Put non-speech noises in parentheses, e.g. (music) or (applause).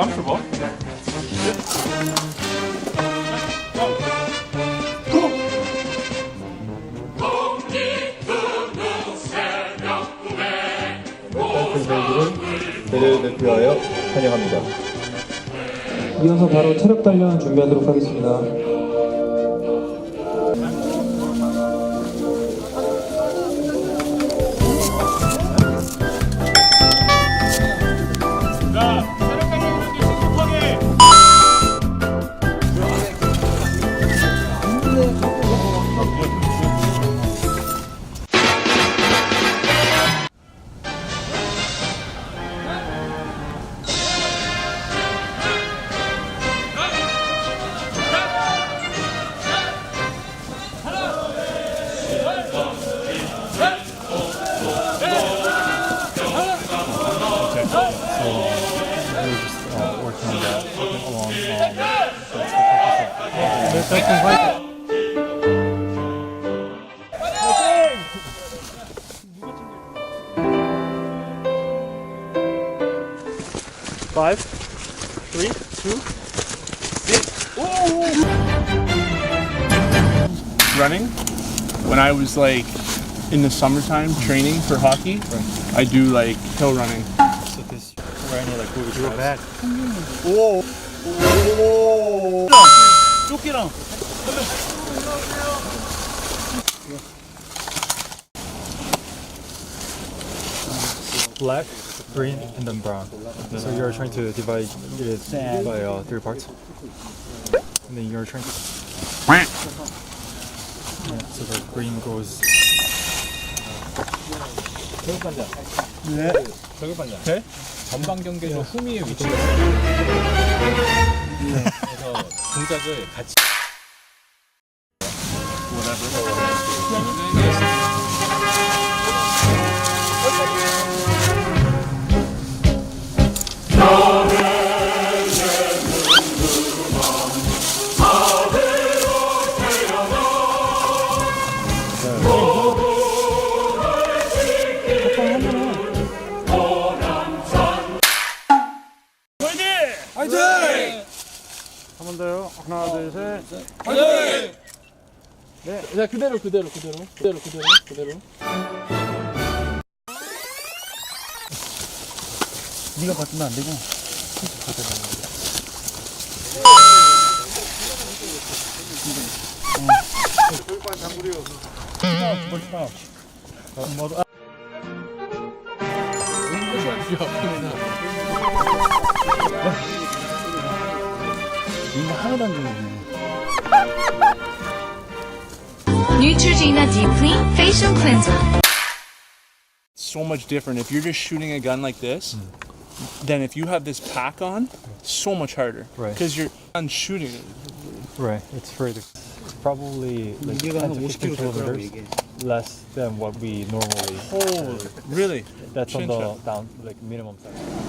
comfortable. 팬들을 배려를 위하여 환영합니다. 이어서 바로 체력 단련 준비하도록 하겠습니다. Five, three, two, running. When I was like in the summertime training for hockey, I do like hill running right near like Booby You're back. Whoa! Whoa! Look at him! Black, green, and then brown. So you're trying to divide it by uh, three parts. And then you're trying to. Yeah, so the green goes. 네? 전방 경계에서 후미의 위치가 그래서 동작을 같이. 한 건데요. 하나, 둘, 셋. 화이팅! 네, 자 그대로 그대로 그대로 그대로 그대로 그대로. 네가 받으면 안 되고 살짝 받아야 (laughs) Neutrogena Deep Clean Facial Cleanser. So much different. If you're just shooting a gun like this, mm. then if you have this pack on, so much harder. Right. Because you're on shooting it. Right, it's further. It's probably like 10 to 15 kilometers less than what we normally. Oh, really? That's on the Chin-chin. down, like minimum size.